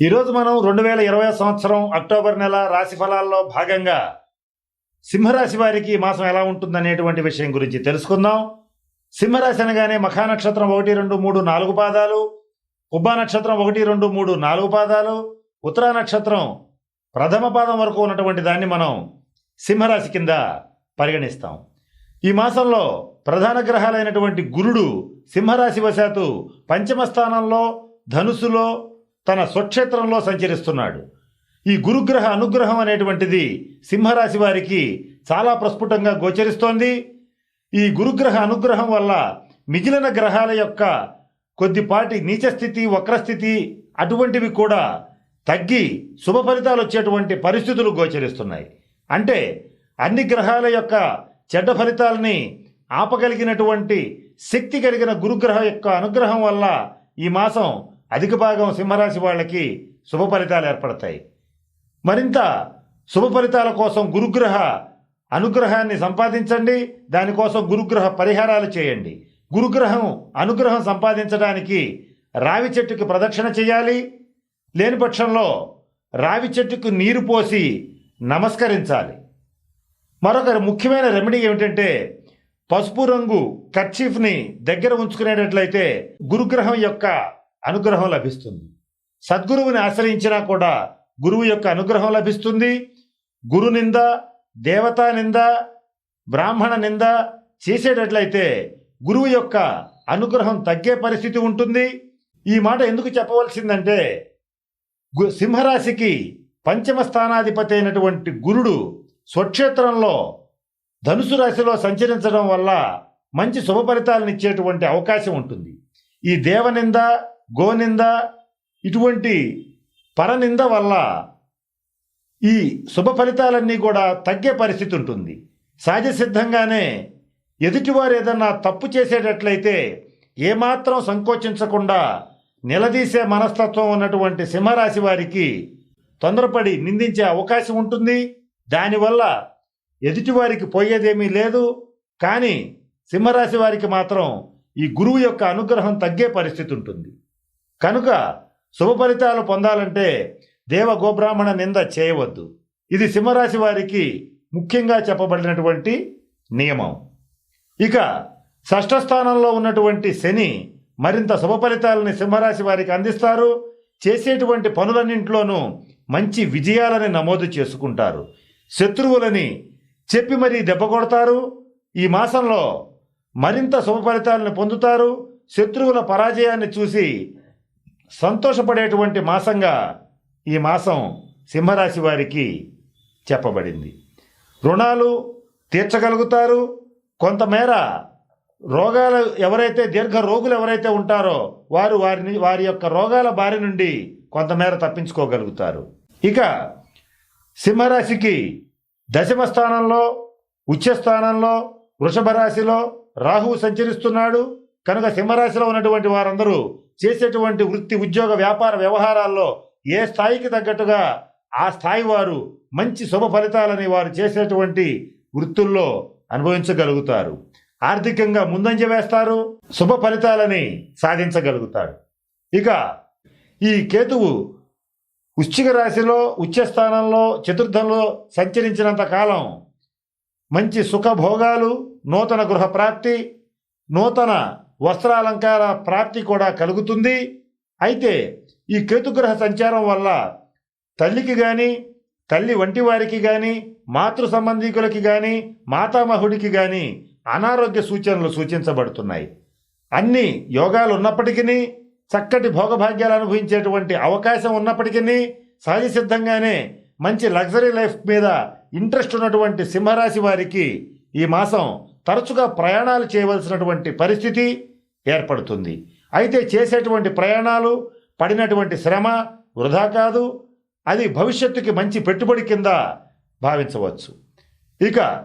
ఈరోజు మనం రెండు వేల ఇరవై సంవత్సరం అక్టోబర్ నెల రాశి ఫలాల్లో భాగంగా సింహరాశి వారికి ఈ మాసం ఎలా ఉంటుందనేటువంటి విషయం గురించి తెలుసుకుందాం. సింహరాశి అనగానే మఖా నక్షత్రం ఒకటి రెండు మూడు నాలుగు పాదాలు ఉబ్బా నక్షత్రం ఒకటి రెండు మూడు నాలుగు పాదాలు ఉత్తరా నక్షత్రం ప్రథమ పాదం వరకు ఉన్నటువంటి దాన్ని మనం సింహరాశి కింద పరిగణిస్తాం. ఈ మాసంలో ప్రధాన గ్రహాలైనటువంటి గురుడు సింహరాశి వశాత్తు పంచమ స్థానంలో ధనుసులో తన స్వక్షేత్రంలో సంచరిస్తున్నాడు. ఈ గురుగ్రహ అనుగ్రహం అనేటువంటిది సింహరాశి వారికి చాలా ప్రస్ఫుటంగా గోచరిస్తోంది. ఈ గురుగ్రహ అనుగ్రహం వల్ల మిగిలిన గ్రహాల యొక్క కొద్దిపాటి నీచస్థితి వక్రస్థితి అటువంటివి కూడా తగ్గి శుభ ఫలితాలు వచ్చేటువంటి పరిస్థితులు గోచరిస్తున్నాయి. అంటే అన్ని గ్రహాల యొక్క చెడ్డ ఫలితాలని ఆపగలిగినటువంటి శక్తి కలిగిన గురుగ్రహం యొక్క అనుగ్రహం వల్ల ఈ మాసం అధిక భాగం సింహరాశి వాళ్ళకి శుభ ఫలితాలు ఏర్పడతాయి. మరింత శుభ ఫలితాల కోసం గురుగ్రహ అనుగ్రహాన్ని సంపాదించండి. దానికోసం గురుగ్రహ పరిహారాలు చేయండి. గురుగ్రహం అనుగ్రహం సంపాదించడానికి రావి చెట్టుకి ప్రదక్షిణ చేయాలి. లేని పక్షంలో రావి చెట్టుకు నీరు పోసి నమస్కరించాలి. మరొక ముఖ్యమైన రెమెడీ ఏమిటంటే పసుపు రంగు కర్చీఫ్ని దగ్గర ఉంచుకునేటట్లయితే గురుగ్రహం యొక్క అనుగ్రహం లభిస్తుంది. సద్గురువుని ఆశ్రయించినా కూడా గురువు యొక్క అనుగ్రహం లభిస్తుంది. గురు నింద దేవతా నింద బ్రాహ్మణ నింద చేసేటట్లయితే గురువు యొక్క అనుగ్రహం తగ్గే పరిస్థితి ఉంటుంది. ఈ మాట ఎందుకు చెప్పవలసిందంటే గు- సింహరాశికి పంచమ స్థానాధిపతి అయినటువంటి గురుడు స్వక్షేత్రంలో ధనుసు రాశిలో సంచరించడం వల్ల మంచి శుభ ఫలితాలను ఇచ్చేటువంటి అవకాశం ఉంటుంది. ఈ దేవనింద గోనింద ఇటువంటి పరనింద వల్ల ఈ శుభ ఫలితాలన్నీ కూడా తగ్గే పరిస్థితి ఉంటుంది. సహజ సిద్ధంగానే ఎదుటివారు ఏదన్నా తప్పు చేసేటట్లయితే ఏమాత్రం సంకోచించకుండా నిలదీసే మనస్తత్వం ఉన్నటువంటి సింహరాశి వారికి తొందరపడి నిందించే అవకాశం ఉంటుంది. దానివల్ల ఎదుటివారికి పోయేదేమీ లేదు. కానీ సింహరాశి వారికి మాత్రం ఈ గురువు యొక్క అనుగ్రహం తగ్గే పరిస్థితి ఉంటుంది. కనుక శుభ ఫలితాలు పొందాలంటే దేవ గోబ్రాహ్మణ నింద చేయవద్దు. ఇది సింహరాశి వారికి ముఖ్యంగా చెప్పబడినటువంటి నియమం. ఇక షష్ఠ స్థానంలో ఉన్నటువంటి శని మరింత శుభ ఫలితాలని సింహరాశి వారికి అందిస్తారు. చేసేటువంటి పనులన్నింటిలోనూ మంచి విజయాలని నమోదు చేసుకుంటారు. శత్రువులని చెప్పి మరీ దెబ్బ కొడతారు. ఈ మాసంలో మరింత శుభ ఫలితాలను పొందుతారు. శత్రువుల పరాజయాన్ని చూసి సంతోషపడేటువంటి మాసంగా ఈ మాసం సింహరాశి వారికి చెప్పబడింది. రుణాలు తీర్చగలుగుతారు. కొంతమేర రోగాలు ఎవరైతే దీర్ఘ రోగులు ఎవరైతే ఉంటారో వారు వారిని వారి యొక్క రోగాల బారి నుండి కొంతమేర తప్పించుకోగలుగుతారు. ఇక సింహరాశికి దశమ స్థానంలో ఉచ్చస్థానంలో వృషభ రాశిలో రాహువు సంచరిస్తున్నాడు. కనుక సింహరాశిలో ఉన్నటువంటి వారందరూ చేసేటువంటి వృత్తి ఉద్యోగ వ్యాపార వ్యవహారాల్లో ఏ స్థాయికి తగ్గట్టుగా ఆ స్థాయి వారు మంచి శుభ ఫలితాలని వారు చేసేటువంటి వృత్తుల్లో అనుభవించగలుగుతారు. ఆర్థికంగా ముందంజ వేస్తారు శుభ ఫలితాలని సాధించగలుగుతారు. ఇక ఈ కేతువు వృశ్చిక రాశిలో ఉచ్చస్థానంలో చతుర్థంలో సంచరించినంత కాలం మంచి సుఖభోగాలు నూతన గృహ ప్రాప్తి నూతన వస్త్రాలంకార ప్రాప్తి కూడా కలుగుతుంది. అయితే ఈ కేతుగ్రహ సంచారం వల్ల తల్లికి కానీ తల్లి వంటి వారికి కానీ మాతృ సంబంధికులకి కానీ మాతామహుడికి కానీ అనారోగ్య సూచనలు సూచించబడుతున్నాయి. అన్ని యోగాలు ఉన్నప్పటికీ చక్కటి భోగభాగ్యాలు అనుభవించేటువంటి అవకాశం ఉన్నప్పటికీ సహజ సిద్ధంగానే మంచి లగ్జరీ లైఫ్ మీద ఇంట్రెస్ట్ ఉన్నటువంటి సింహరాశి వారికి ఈ మాసం తరచుగా ప్రయాణాలు చేయవలసినటువంటి పరిస్థితి ఏర్పడుతుంది. అయితే చేసేటువంటి ప్రయాణాలు పడినటువంటి శ్రమ వృధా కాదు. అది భవిష్యత్తుకి మంచి పెట్టుబడి కింద భావించవచ్చు. ఇక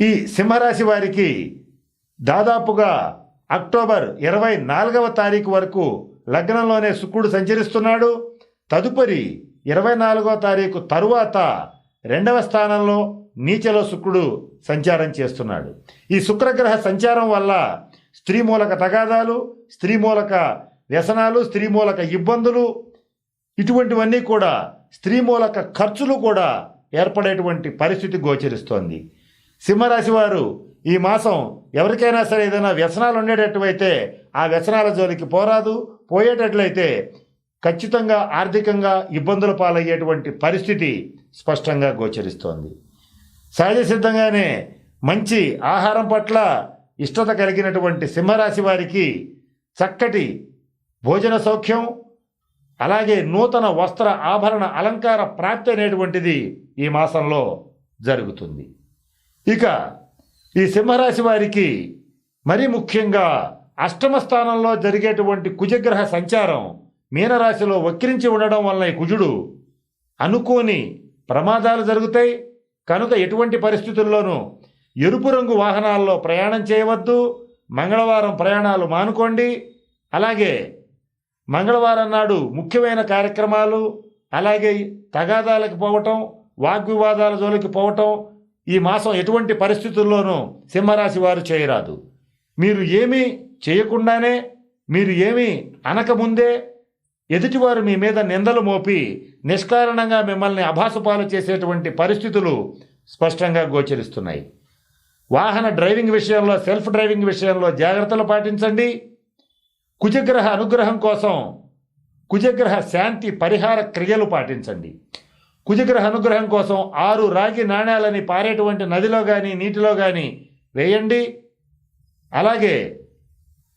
ఈ సింహరాశి వారికి దాదాపుగా అక్టోబర్ ఇరవై నాలుగవ తారీఖు వరకు లగ్నంలోనే శుక్రుడు సంచరిస్తున్నాడు. తదుపరి ఇరవై నాలుగవ తారీఖు తరువాత రెండవ స్థానంలో నీచలో శుక్రుడు సంచారం చేస్తున్నాడు. ఈ శుక్రగ్రహ సంచారం వల్ల స్త్రీ మూలక తగాదాలు స్త్రీ మూలక వ్యసనాలు స్త్రీ మూలక ఇబ్బందులు ఇటువంటివన్నీ కూడా స్త్రీ మూలక ఖర్చులు కూడా ఏర్పడేటువంటి పరిస్థితి గోచరిస్తోంది. సింహరాశి వారు ఈ మాసం ఎవరికైనా సరే ఏదైనా వ్యసనాలు ఉండేటట్టువైతే ఆ వ్యసనాల జోలికి పోరాదు. పోయేటట్లయితే ఖచ్చితంగా ఆర్థికంగా ఇబ్బందుల పాలయ్యేటువంటి పరిస్థితి స్పష్టంగా గోచరిస్తోంది. సహజ సిద్ధంగానే మంచి ఆహారం పట్ల ఇష్టత కలిగినటువంటి సింహరాశి వారికి చక్కటి భోజన సౌఖ్యం అలాగే నూతన వస్త్ర ఆభరణ అలంకార ప్రాప్తి అనేటువంటిది ఈ మాసంలో జరుగుతుంది. ఇక ఈ సింహరాశి వారికి మరీ ముఖ్యంగా అష్టమ స్థానంలో జరిగేటువంటి కుజగ్రహ సంచారం మీనరాశిలో వక్రించి ఉండడం వలన ఈ కుజుడు అనుకోని ప్రమాదాలు జరుగుతాయి. కనుక ఎటువంటి పరిస్థితుల్లోనూ ఎరుపు రంగు వాహనాల్లో ప్రయాణం చేయవద్దు. మంగళవారం ప్రయాణాలు మానుకోండి. అలాగే మంగళవారం నాడు ముఖ్యమైన కార్యక్రమాలు అలాగే తగాదాలకు పోవటం వాగ్వివాదాల జోలికి పోవటం ఈ మాసం ఎటువంటి పరిస్థితుల్లోనూ సింహరాశి వారు చేయరాదు. మీరు ఏమీ చేయకుండానే మీరు ఏమీ అనకముందే ఎదుటివారు మీ మీద నిందలు మోపి నిష్కారణంగా మిమ్మల్ని అభాసుపాలు చేసేటువంటి పరిస్థితులు స్పష్టంగా గోచరిస్తున్నాయి. వాహన డ్రైవింగ్ విషయంలో సెల్ఫ్ డ్రైవింగ్ విషయంలో జాగ్రత్తలు పాటించండి. కుజగ్రహ అనుగ్రహం కోసం కుజగ్రహ శాంతి పరిహార క్రియలు పాటించండి. కుజగ్రహ అనుగ్రహం కోసం ఆరు రాగి నాణ్యాలని పారేటువంటి నదిలో కానీ నీటిలో కానీ వేయండి. అలాగే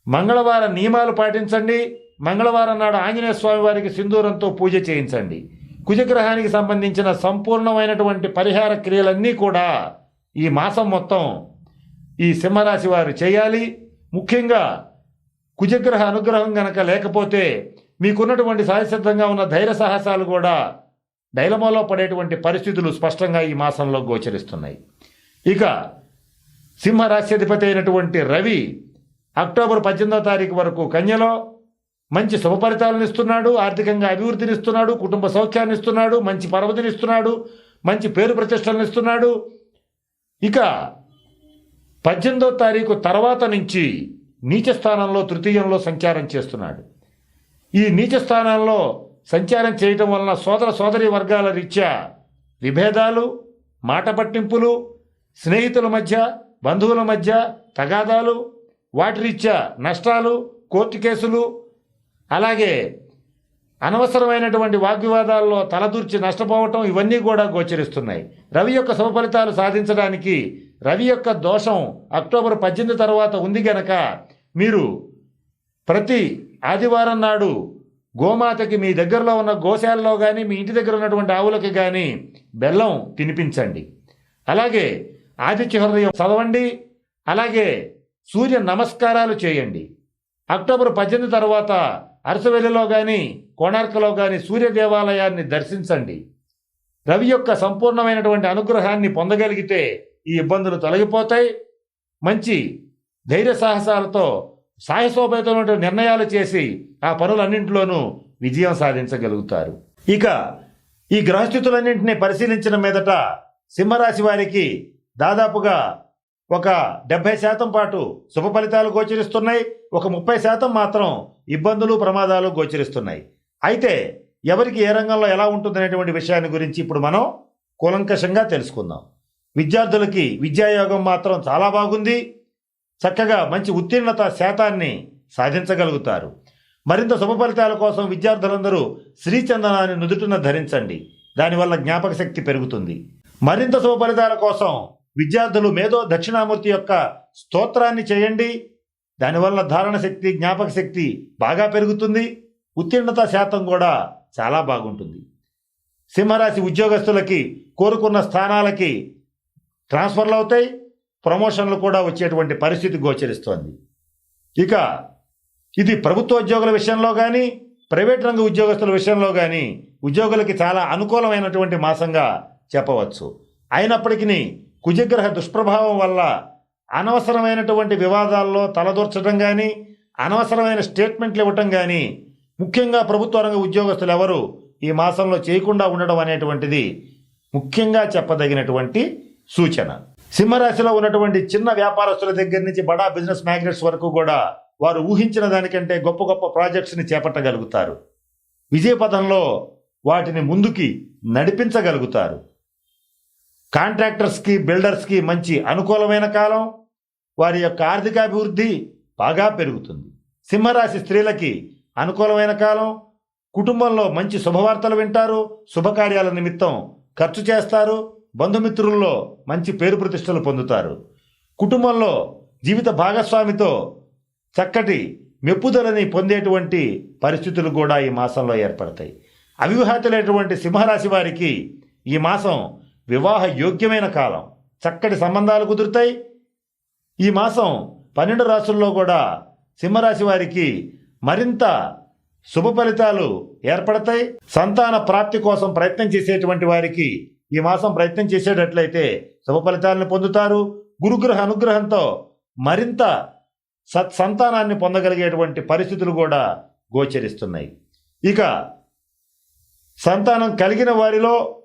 మంగళవార నియమాలు పాటించండి. మంగళవారం నాడు ఆంజనేయ స్వామి వారికి సింధూరంతో పూజ చేయించండి. కుజగ్రహానికి సంబంధించిన సంపూర్ణమైనటువంటి పరిహార క్రియలన్నీ కూడా ఈ మాసం మొత్తం ఈ సింహరాశి వారు చేయాలి. ముఖ్యంగా కుజగ్రహ అనుగ్రహం గనక లేకపోతే మీకున్నటువంటి సహజసిద్ధంగా ఉన్న ధైర్య సాహసాలు కూడా డైలమాలో పడేటువంటి పరిస్థితులు స్పష్టంగా ఈ మాసంలో గోచరిస్తున్నాయి. ఇక సింహరాశ్యాధిపతి అయినటువంటి రవి అక్టోబర్ పద్దెనిమిదో తారీఖు వరకు కన్యలో మంచి శుభ ఫలితాలను ఇస్తున్నాడు ఆర్థికంగా అభివృద్ధిని ఇస్తున్నాడు కుటుంబ సౌఖ్యాన్ని ఇస్తున్నాడు మంచి పరవతిని ఇస్తున్నాడు మంచి పేరు ప్రతిష్టలను ఇస్తున్నాడు. ఇక పద్దెనిమిదో తారీఖు తర్వాత నుంచి నీచ స్థానంలో తృతీయంలో సంచారం చేస్తున్నాడు. ఈ నీచ స్థానాల్లో సంచారం చేయటం వలన సోదర సోదరి వర్గాల రీత్యా విభేదాలు మాట పట్టింపులు స్నేహితుల మధ్య బంధువుల మధ్య తగాదాలు వాటి రీత్యా నష్టాలు కోర్టు కేసులు అలాగే అనవసరమైనటువంటి వాగ్వివాదాల్లో తలదూర్చి నష్టపోవటం ఇవన్నీ కూడా గోచరిస్తున్నాయి. రవి యొక్క సమఫలితాలు సాధించడానికి రవి యొక్క దోషం అక్టోబర్ పద్దెనిమిది తర్వాత ఉంది గనక మీరు ప్రతి ఆదివారం నాడు గోమాతకి మీ దగ్గరలో ఉన్న గోశాలలో కానీ మీ ఇంటి దగ్గర ఉన్నటువంటి ఆవులకి కానీ బెల్లం తినిపించండి. అలాగే ఆదిత్య హృదయం చదవండి. అలాగే సూర్య నమస్కారాలు చేయండి. అక్టోబర్ పద్దెనిమిది తర్వాత అరసవెల్లిలో కానీ కోణార్కలో కానీ సూర్య దేవాలయాన్ని దర్శించండి. రవి యొక్క సంపూర్ణమైనటువంటి అనుగ్రహాన్ని పొందగలిగితే ఈ ఇబ్బందులు తొలగిపోతాయి. మంచి ధైర్య సాహసాలతో సాహసోపేతమైన నిర్ణయాలు చేసి ఆ పనులన్నింటిలోనూ విజయం సాధించగలుగుతారు. ఇక ఈ గ్రహస్థితులన్నింటినీ పరిశీలించిన మీదట సింహరాశి వారికి దాదాపుగా ఒక డెబ్బై శాతం పాటు శుభ ఫలితాలు గోచరిస్తున్నాయి. ఒక ముప్పై శాతం మాత్రం ఇబ్బందులు ప్రమాదాలు గోచరిస్తున్నాయి. అయితే ఎవరికి ఏ రంగంలో ఎలా ఉంటుందనేటువంటి విషయాన్ని గురించి ఇప్పుడు మనం కూలంకషంగా తెలుసుకుందాం. విద్యార్థులకి విద్యాయోగం మాత్రం చాలా బాగుంది. చక్కగా మంచి ఉత్తీర్ణత శాతాన్ని సాధించగలుగుతారు. మరింత శుభ ఫలితాల కోసం విద్యార్థులందరూ శ్రీచందనాన్ని నుదుటిన ధరించండి. దానివల్ల జ్ఞాపక శక్తి పెరుగుతుంది. మరింత శుభ ఫలితాల కోసం విద్యార్థులు మేధో దక్షిణామూర్తి యొక్క స్తోత్రాన్ని చేయండి. దానివల్ల ధారణ శక్తి జ్ఞాపక శక్తి బాగా పెరుగుతుంది. ఉత్తీర్ణత శాతం కూడా చాలా బాగుంటుంది. సింహరాశి ఉద్యోగస్తులకి కోరుకున్న స్థానాలకి ట్రాన్స్ఫర్లు అవుతాయి. ప్రమోషన్లు కూడా వచ్చేటువంటి పరిస్థితి గోచరిస్తోంది. ఇక ఇది ప్రభుత్వ ఉద్యోగుల విషయంలో కానీ ప్రైవేట్ రంగ ఉద్యోగస్తుల విషయంలో కానీ ఉద్యోగులకి చాలా అనుకూలమైనటువంటి మాసంగా చెప్పవచ్చు. అయినప్పటికీ కుజగ్రహ దుష్ప్రభావం వల్ల అనవసరమైనటువంటి వివాదాల్లో తలదూర్చడం కానీ అనవసరమైన స్టేట్మెంట్లు ఇవ్వటం కానీ ముఖ్యంగా ప్రభుత్వ రంగ ఉద్యోగస్తులు ఎవరు ఈ మాసంలో చేయకుండా ఉండడం అనేటువంటిది ముఖ్యంగా చెప్పదగినటువంటి సూచన. సింహరాశిలో ఉన్నటువంటి చిన్న వ్యాపారస్తుల దగ్గర నుంచి బడా బిజినెస్ మ్యాగ్నెట్స్ వరకు కూడా వారు ఊహించిన దానికంటే గొప్ప గొప్ప ప్రాజెక్ట్స్ని చేపట్టగలుగుతారు. విజయపథంలో వాటిని ముందుకి నడిపించగలుగుతారు. కాంట్రాక్టర్స్కి బిల్డర్స్కి మంచి అనుకూలమైన కాలం వారి యొక్క ఆర్థికాభివృద్ధి బాగా పెరుగుతుంది. సింహరాశి స్త్రీలకి అనుకూలమైన కాలం కుటుంబంలో మంచి శుభవార్తలు వింటారు శుభకార్యాల నిమిత్తం ఖర్చు చేస్తారు బంధుమిత్రుల్లో మంచి పేరు ప్రతిష్టలు పొందుతారు. కుటుంబంలో జీవిత భాగస్వామితో చక్కటి మెప్పుదలని పొందేటువంటి పరిస్థితులు కూడా ఈ మాసంలో ఏర్పడతాయి. అవివాహితులైనటువంటి సింహరాశి వారికి ఈ మాసం వివాహ యోగ్యమైన కాలం. చక్కటి సంబంధాలు కుదురుతాయి. ఈ మాసం పన్నెండు రాసుల్లో కూడా సింహరాశి వారికి మరింత శుభ ఫలితాలు ఏర్పడతాయి. సంతాన ప్రాప్తి కోసం ప్రయత్నం చేసేటువంటి వారికి ఈ మాసం ప్రయత్నం చేసేటట్లయితే శుభ ఫలితాలను పొందుతారు. గురుగ్రహ అనుగ్రహంతో మరింత సత్ సంతానాన్ని పొందగలిగేటువంటి పరిస్థితులు కూడా గోచరిస్తున్నాయి. ఇక సంతానం కలిగిన వారిలో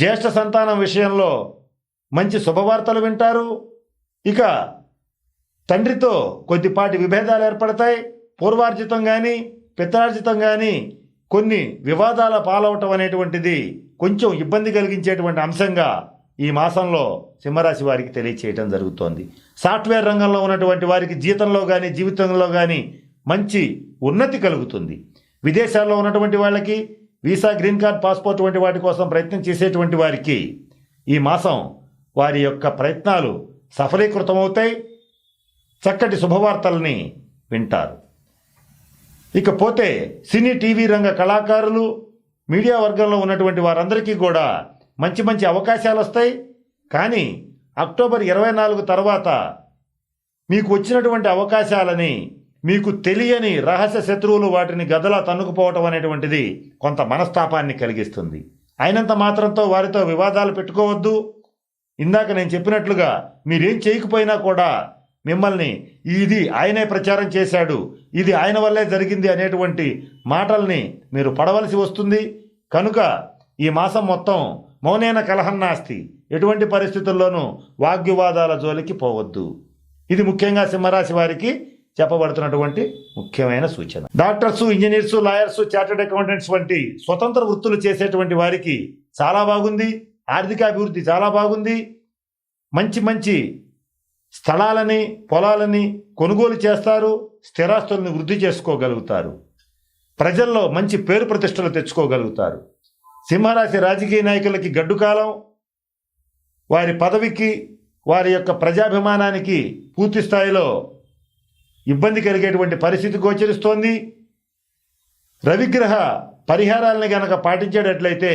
జ్యేష్ఠ సంతానం విషయంలో మంచి శుభవార్తలు వింటారు. ఇక తండ్రితో కొద్దిపాటి విభేదాలు ఏర్పడతాయి. పూర్వార్జితం కానీ పిత్రార్జితం కానీ కొన్ని వివాదాల పాలవటం అనేటువంటిది కొంచెం ఇబ్బంది కలిగించేటువంటి అంశంగా ఈ మాసంలో సింహరాశి వారికి తెలియచేయటం జరుగుతోంది. సాఫ్ట్వేర్ రంగంలో ఉన్నటువంటి వారికి జీతంలో కానీ జీవితంలో కానీ మంచి ఉన్నతి కలుగుతుంది. విదేశాల్లో ఉన్నటువంటి వాళ్ళకి వీసా గ్రీన్ కార్డ్ పాస్పోర్ట్ వంటి వాటి కోసం ప్రయత్నం చేసేటువంటి వారికి ఈ మాసం వారి యొక్క ప్రయత్నాలు సఫలీకృతమవుతాయి. చక్కటి శుభవార్తల్ని వింటారు. ఇకపోతే సినీ టీవీ రంగ కళాకారులు మీడియా వర్గంలో ఉన్నటువంటి వారందరికీ కూడా మంచి మంచి అవకాశాలు వస్తాయి. కానీ అక్టోబర్ ఇరవై నాలుగు తర్వాత మీకు వచ్చినటువంటి అవకాశాలని మీకు తెలియని రహస్య శత్రువులు వాటిని గదలా తన్నుకుపోవటం అనేటువంటిది కొంత మనస్తాపాన్ని కలిగిస్తుంది. అయినంత మాత్రంతో వారితో వివాదాలు పెట్టుకోవద్దు. ఇందాక నేను చెప్పినట్లుగా మీరేం చేయకపోయినా కూడా మిమ్మల్ని ఇది ఆయనే ప్రచారం చేశాడు ఇది ఆయన వల్లే జరిగింది అనేటువంటి మాటల్ని మీరు పడవలసి వస్తుంది. కనుక ఈ మాసం మొత్తం మౌనేన కలహన్నాస్తి ఎటువంటి పరిస్థితుల్లోనూ వాగ్వివాదాల జోలికి పోవద్దు. ఇది ముఖ్యంగా సింహరాశి వారికి చెప్పబడుతున్నటువంటి ముఖ్యమైన సూచన. Doctors engineers lawyers chartered accountants వంటి స్వతంత్ర వృత్తులు చేసేటువంటి వారికి చాలా బాగుంది. ఆర్థికాభివృద్ధి చాలా బాగుంది. మంచి మంచి స్థలాలని పొలాలని కొనుగోలు చేస్తారు. స్థిరాస్తుల్ని వృద్ధి చేసుకోగలుగుతారు. ప్రజల్లో మంచి పేరు ప్రతిష్టలు తెచ్చుకోగలుగుతారు. సింహరాశి రాజకీయ నాయకులకి గడ్డుకాలం వారి పదవికి వారి యొక్క ప్రజాభిమానానికి పూర్తి స్థాయిలో ఇబ్బంది కలిగేటువంటి పరిస్థితి గోచరిస్తోంది. రవిగ్రహ పరిహారాలని గనక పాటించేటట్లయితే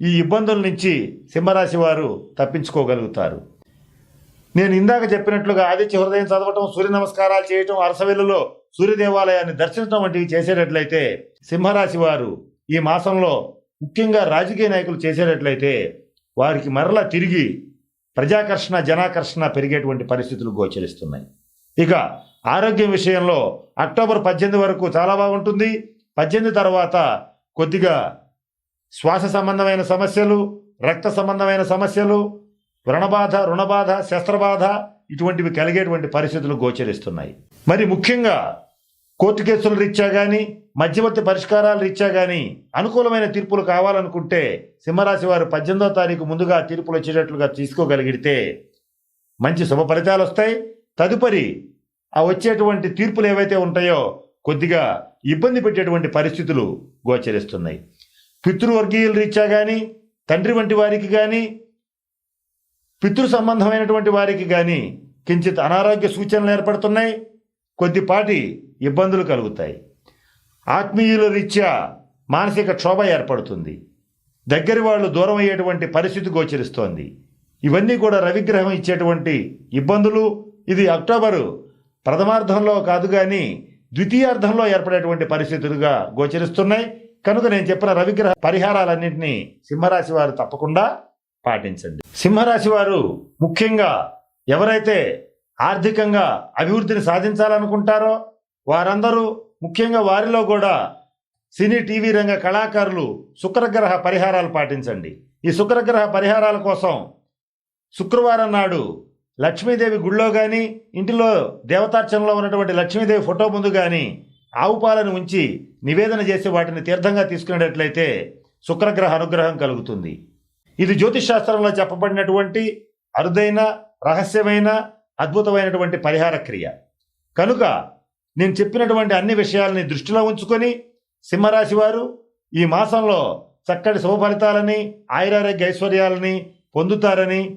ఈ ఇబ్బందుల నుంచి సింహరాశి వారు తప్పించుకోగలుగుతారు. నేను ఇందాక చెప్పినట్లుగా ఆదిత్య హృదయం చదవటం సూర్య నమస్కారాలు చేయటం అరసవెల్లులో సూర్య దేవాలయాన్ని దర్శించడం వంటివి చేసేటట్లయితే సింహరాశి వారు ఈ మాసంలో ముఖ్యంగా రాజకీయ నాయకులు చేసేటట్లయితే వారికి మరలా తిరిగి ప్రజాకర్షణ జనాకర్షణ పెరిగేటువంటి పరిస్థితులు గోచరిస్తున్నాయి. ఇక ఆరోగ్యం విషయంలో అక్టోబర్ పద్దెనిమిది వరకు చాలా బాగుంటుంది. పద్దెనిమిది తర్వాత కొద్దిగా శ్వాస సంబంధమైన సమస్యలు రక్త సంబంధమైన సమస్యలు వ్రణబాధ రుణబాధ శస్త్రబాధ ఇటువంటివి కలిగేటువంటి పరిస్థితులు గోచరిస్తున్నాయి. మరి ముఖ్యంగా కోర్టు కేసుల రీత్యా కానీ మధ్యవర్తి పరిష్కారాల రీత్యా కానీ అనుకూలమైన తీర్పులు కావాలనుకుంటే సింహరాశి వారు పద్దెనిమిదో తారీఖు ముందుగా తీర్పులు వచ్చేటట్లుగా తీసుకోగలిగితే మంచి శుభ ఫలితాలు వస్తాయి. తదుపరి ఆ వచ్చేటువంటి తీర్పులు ఏవైతే ఉంటాయో కొద్దిగా ఇబ్బంది పెట్టేటువంటి పరిస్థితులు గోచరిస్తున్నాయి. పితృవర్గీయుల రీత్యా కానీ తండ్రి వంటి వారికి కానీ పితృ సంబంధమైనటువంటి వారికి కానీ కించిత్ అనారోగ్య సూచనలు ఏర్పడుతున్నాయి. కొద్దిపాటి ఇబ్బందులు కలుగుతాయి. ఆత్మీయుల రీత్యా మానసిక క్షోభ ఏర్పడుతుంది. దగ్గరి వాళ్ళు దూరం అయ్యేటువంటి పరిస్థితి గోచరిస్తోంది. ఇవన్నీ కూడా రవిగ్రహం ఇచ్చేటువంటి ఇబ్బందులు. ఇది అక్టోబరు ప్రథమార్థంలో కాదు కానీ ద్వితీయార్థంలో ఏర్పడేటువంటి పరిస్థితులుగా గోచరిస్తున్నాయి. కనుక నేను చెప్పిన రవిగ్రహ పరిహారాలన్నింటినీ సింహరాశి వారు తప్పకుండా పాటించండి. సింహరాశి వారు ముఖ్యంగా ఎవరైతే ఆర్థికంగా అభివృద్ధిని సాధించాలనుకుంటారో వారందరూ ముఖ్యంగా వారిలో కూడా సినీ టీవీ రంగ కళాకారులు శుక్రగ్రహ పరిహారాలు పాటించండి. ఈ శుక్రగ్రహ పరిహారాల కోసం శుక్రవారం నాడు లక్ష్మీదేవి గుళ్ళో కానీ ఇంటిలో దేవతార్చనలో ఉన్నటువంటి లక్ష్మీదేవి ఫోటో ముందు కానీ ఆవు పాలను ఉంచి నివేదన చేసి వాటిని తీర్థంగా తీసుకునేటట్లయితే శుక్రగ్రహ అనుగ్రహం కలుగుతుంది. ఇది జ్యోతిష్ శాస్త్రంలో చెప్పబడినటువంటి అరుదైన రహస్యమైన అద్భుతమైనటువంటి పరిహార క్రియ. కనుక నేను చెప్పినటువంటి అన్ని విషయాలని దృష్టిలో ఉంచుకొని సింహరాశి వారు ఈ మాసంలో చక్కటి శుభ ఫలితాలని ఆయురారోగ్య ఐశ్వర్యాలని పొందుతారని